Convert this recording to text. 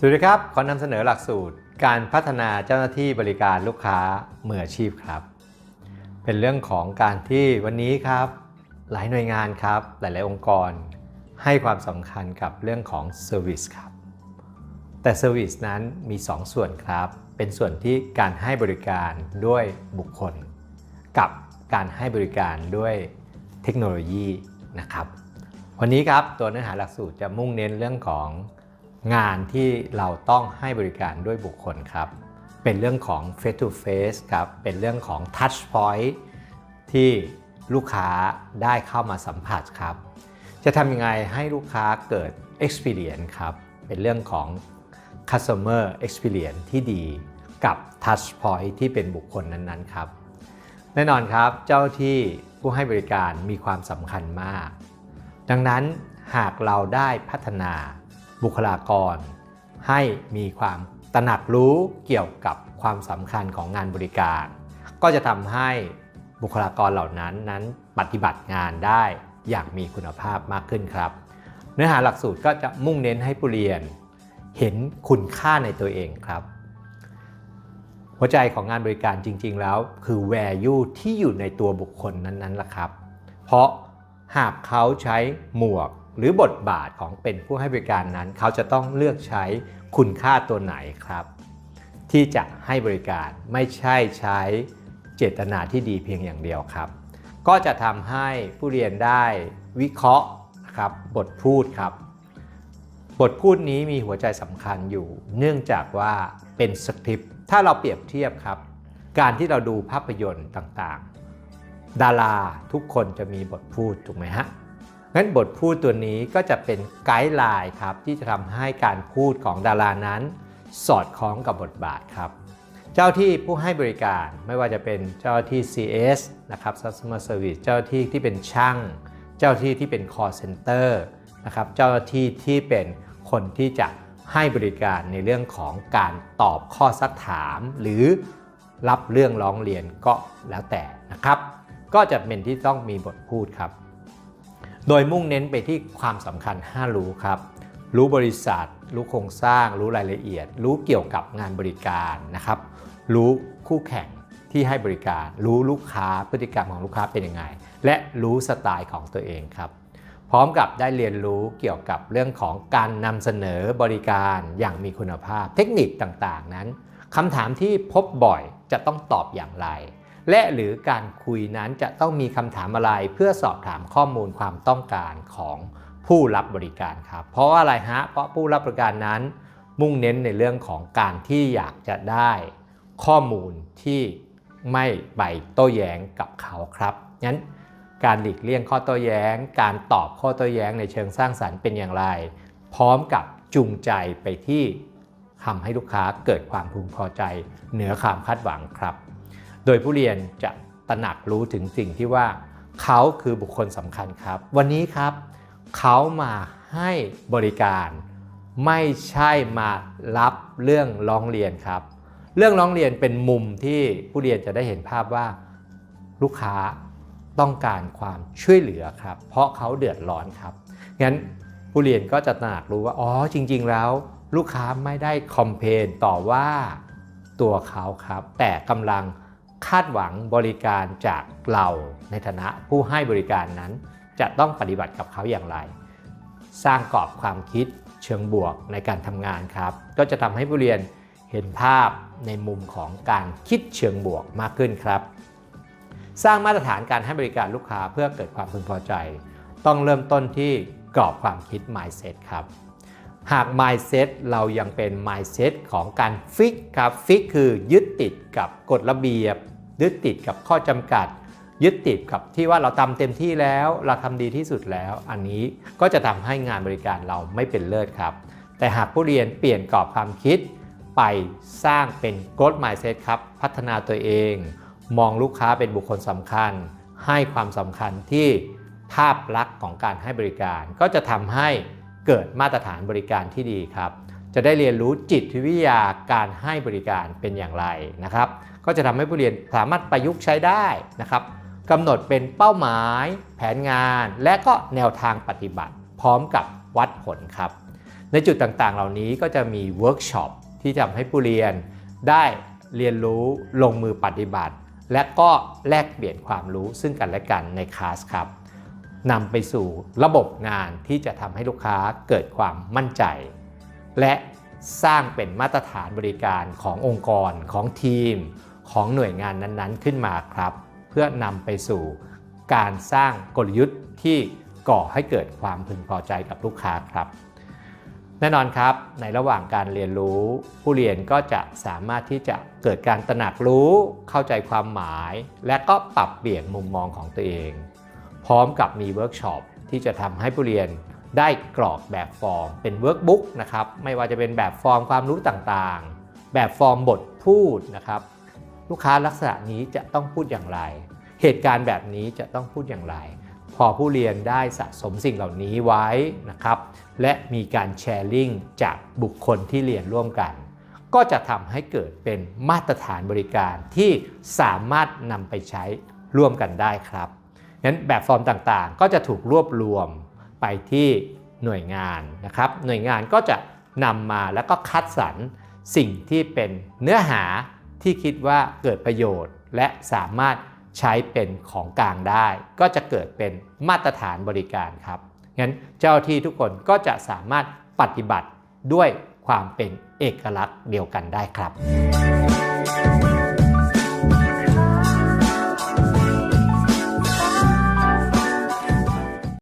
สวัสดีครับ ขอนำเสนอหลักสูตร การพัฒนาเจ้าหน้าที่บริการลูกค้ามืออาชีพครับ เป็นเรื่องของการที่วันนี้ครับ หลายหน่วยงานครับ หลาย ๆ องค์กร ให้ความสำคัญกับเรื่องของเซอร์วิสครับ แต่เซอร์วิสนั้นมี 2 ส่วนครับ เป็นส่วนที่การให้บริการด้วยบุคคล กับการให้บริการด้วยเทคโนโลยีนะครับ วันนี้ครับตัวเนื้อหาหลักสูตรจะมุ่งเน้นเรื่องของ งานที่เราต้องให้บริการด้วยบุคคลครับ เป็นเรื่องของ face to face ครับ เป็นเรื่องของ touch point ที่ลูกค้าได้เข้ามาสัมผัสครับ จะทำยังไงให้ลูกค้าเกิด experience ครับ เป็นเรื่องของ customer experience ที่ดีกับ touch point ที่เป็นบุคคลนั้นๆ ครับ แน่นอนครับ เจ้าที่ผู้ให้บริการมีความสำคัญมาก ดังนั้นหากเราได้พัฒนา บุคลากร ให้มีความตระหนักรู้เกี่ยวกับความสำคัญของงานบริการ ก็จะทำให้บุคลากรเหล่านั้นนั้นปฏิบัติงานได้อย่างมีคุณภาพมากขึ้นครับ เนื้อหาหลักสูตรก็จะมุ่งเน้นให้ผู้เรียน เห็นคุณค่าในตัวเองครับ หัวใจของงานบริการจริง ๆ แล้ว คือ value ที่อยู่ในตัวบุคคลนั้นๆล่ะครับ เพราะหากเขาใช้หมวก หรือบทบาทของเป็นผู้ให้บริการนั้น เขาจะต้องเลือกใช้คุณค่าตัวไหนครับ ที่จะให้บริการไม่ใช่ใช้เจตนาที่ดีเพียงอย่างเดียวครับ ก็จะทำให้ผู้เรียนได้วิเคราะห์ครับบทพูดครับ บทพูดนี้มีหัวใจสำคัญอยู่ เนื่องจากว่าเป็นสคริปต์ถ้าเราเปรียบเทียบครับ การที่เราดูภาพยนตร์ต่างๆ ดาราทุกคนจะมีบทพูดถูกไหมฮะ งั้นบทพูดตัวนี้ก็จะเป็นไกด์ไลน์ครับที่จะทำให้การพูดของดารานั้น สอดคล้องกับบทบาทครับ เจ้าที่ผู้ให้บริการไม่ว่าจะเป็นเจ้าที่ CS นะครับ Customer Service เจ้าที่ที่เป็นช่าง เจ้าที่ที่เป็น call center นะครับเจ้าที่ที่เป็นคนที่จะให้บริการในเรื่องของการตอบข้อซักถาม หรือรับเรื่องร้องเรียนก็แล้วแต่นะครับ ก็จะเป็นที่ต้องมีบทพูดครับ โดยมุ่งเน้นไปที่ความสำคัญ 5 รู้ครับ รู้บริษัท รู้โครงสร้าง รู้รายละเอียด รู้เกี่ยวกับงานบริการนะครับ รู้คู่แข่งที่ให้บริการ รู้ลูกค้าพฤติกรรมของลูกค้าเป็นยังไง และรู้สไตล์ของตัวเองครับ พร้อมกับได้เรียนรู้เกี่ยวกับเรื่องของการนำเสนอบริการอย่างมีคุณภาพ เทคนิคต่างๆ นั้นคำถามที่พบบ่อยจะต้องตอบอย่างไร และหรือการคุยนั้นจะต้องมีคำถามอะไรเพื่อสอบถามข้อมูลความต้องการของผู้รับบริการครับ เพราะว่าอะไรฮะ เพราะผู้รับบริการนั้น มุ่งเน้นในเรื่องของการที่อยากจะได้ข้อมูลที่ไม่ไปโต้แย้งกับเขาครับ งั้นการหลีกเลี่ยงข้อโต้แย้ง การตอบข้อโต้แย้งในเชิงสร้างสรรค์เป็นอย่างไร พร้อมกับจูงใจไปที่ทำให้ลูกค้าเกิดความพึงพอใจ เหนือความคาดหวังครับ โดยผู้เรียนจะตระหนักรู้ถึงสิ่งที่ว่าเขาคือบุคคลสำคัญครับ วันนี้ครับ เขามาให้บริการ ไม่ใช่มารับเรื่องร้องเรียนครับ เรื่องร้องเรียนเป็นมุมที่ผู้เรียนจะได้เห็นภาพว่าลูกค้าต้องการความช่วยเหลือครับ เพราะเขาเดือดร้อนครับ งั้นผู้เรียนก็จะตระหนักรู้ว่า อ๋อ จริง ๆ แล้ว ลูกค้าไม่ได้คอมเพนต่อว่าตัวเขาครับ แต่กำลัง คาดหวังบริการจากเราในฐานะผู้ให้บริการนั้น จะต้องปฏิบัติกับเขาอย่างไร สร้างกรอบความคิดเชิงบวกในการทำงานครับ ก็จะทำให้ผู้เรียนเห็นภาพในมุมของการคิดเชิงบวกมากขึ้นครับ สร้างมาตรฐานการให้บริการลูกค้าเพื่อเกิดความพึงพอใจ ต้องเริ่มต้นที่กรอบความคิด mindset ครับ หาก mindset เรายังเป็น mindset ของการฟิกครับ ฟิกคือยึดติดกับกฎระเบียบ ยึดติดกับข้อจำกัด ยึดติดกับที่ว่าเราทำเต็มที่แล้วเราทำดีที่สุดแล้ว อันนี้ก็จะทำให้งานบริการเราไม่เป็นเลิศครับ แต่หากผู้เรียนเปลี่ยนกรอบความคิด ไปสร้างเป็น growth mindset ครับพัฒนาตัวเอง มองลูกค้าเป็นบุคคลสำคัญ ให้ความสำคัญที่ภาพลักษณ์ของการให้บริการ ก็จะทำให้เกิดมาตรฐานบริการที่ดีครับ จะได้เรียนรู้จิตวิทยาการให้บริการเป็นอย่างไรนะครับ ก็จะทำให้ผู้เรียนสามารถประยุกต์ใช้ได้นะครับกำหนดเป็นเป้าหมาย แผนงาน และก็แนวทางปฏิบัติ พร้อมกับวัดผลครับ ในจุดต่างๆ เหล่านี้ก็จะมีเวิร์กช็อปที่ทำให้ผู้เรียนได้เรียนรู้ลงมือปฏิบัติ และก็แลกเปลี่ยนความรู้ซึ่งกันและกันในคลาสครับนำไปสู่ระบบงานที่จะทำให้ลูกค้าเกิดความมั่นใจ และสร้างเป็นมาตรฐานบริการขององค์กรของทีม ของหน่วยงานนั้นๆ ขึ้นมาครับ เพื่อนำไปสู่การสร้างกลยุทธ์ที่ก่อให้เกิดความพึงพอใจกับลูกค้าครับ แน่นอนครับในระหว่างการเรียนรู้ ผู้เรียนก็จะสามารถที่จะเกิดการตระหนักรู้เข้าใจความหมาย และก็ปรับเปลี่ยนมุมมองของตัวเอง พร้อมกับมีเวิร์กช็อปที่จะทำให้ผู้เรียน ได้กรอกแบบฟอร์มเป็นเวิร์กบุ๊กนะครับไม่ว่าจะเป็นแบบฟอร์มความรู้ต่างๆ แบบฟอร์มบทพูดนะครับ ลูกค้าลักษณะนี้จะต้องพูดอย่างไร เหตุการณ์แบบนี้จะต้องพูดอย่างไร พอผู้เรียนได้สะสมสิ่งเหล่านี้ไว้นะครับและมีการแชร์ลิงจากบุคคลที่เรียนร่วมกัน ก็จะทำให้เกิดเป็นมาตรฐานบริการที่สามารถนำไปใช้ร่วมกันได้ครับงั้นแบบฟอร์มต่างๆ ก็จะถูกรวบรวม ไปที่หน่วยงานนะครับ หน่วยงานก็จะนำมาแล้วก็คัดสรรสิ่งที่เป็นเนื้อหาที่คิดว่าเกิดประโยชน์ และสามารถใช้เป็นของกลางได้ ก็จะเกิดเป็นมาตรฐานบริการครับงั้นเจ้าที่ทุกคนก็จะสามารถปฏิบัติด้วยความเป็นเอกลักษณ์เดียวกันได้ครับ